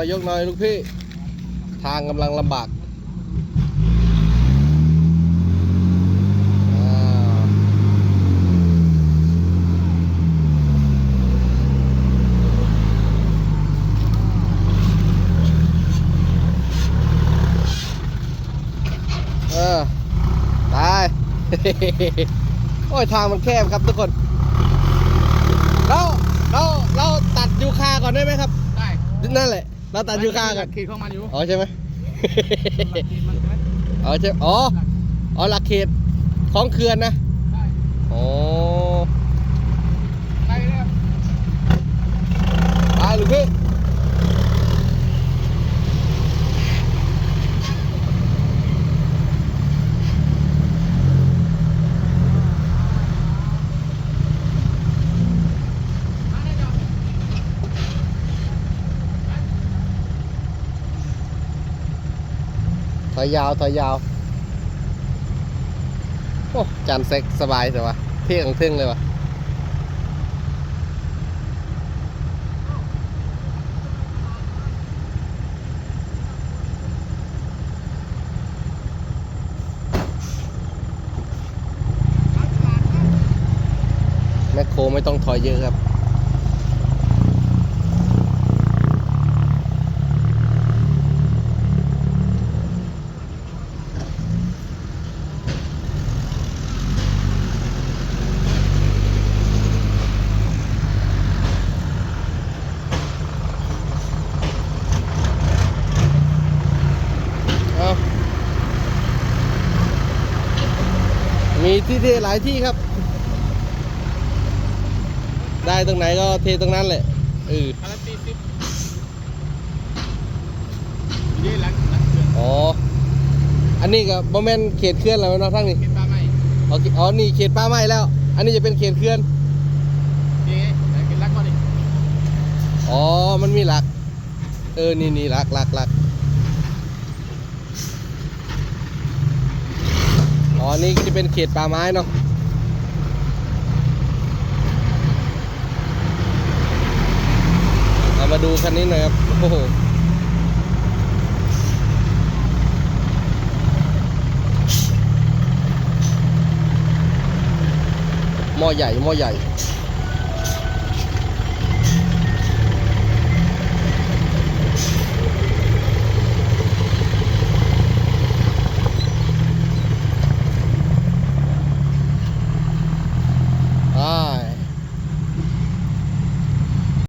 อยยกหน่อยลูกพี่ ทางกำลังลำบากอ่าเออตาย โอ้ย ทางมันแคบครับทุกคน เรา เรา เราตัดยูคาก่อนได้ไหมครับ ได้ นั่นแหละ เราตัดยูคาก่อนขีดของมันอยู่อ๋อใช่ไหม หลักขีดมันใช่ไหมอ๋อใช่ อ๋อ อ๋อหลักเขตของเขื่อนนะได้อ๋อ ได้เลยครับ ไปลูกพี่ ถ อยยาวถอยยาวโอ้จานเซ็กสบายแต่ว่าเที่ยงเท่งเลยวะแมคโครไม่ต้องถอยเยอะครับ มีที่เทหลายที่ครับ ได้ตรงไหนก็เทตรงนั้นแหละเอออันละสี่สิบนี่หลังหลังเขื่อนอ๋อ อันนี้ก็บ่แม่นเขตเขื่อนแล้วเนาะทั้งนี้เก็บปลาไหมอ๋ออ๋อนี่เขตป่าไม้แล้ว อันนี้จะเป็นเขตเขื่อนนี่ไงไหนเก็บลักก่อนดิอ๋อ มันมีหลัก เออ นี่นี่หลักหลักหลัก อ๋อนี่จะเป็นเขตป่าไม้เนาะมาดูคันนี้หน่อยครับ โอ้โหหม้อใหญ่หม้อใหญ่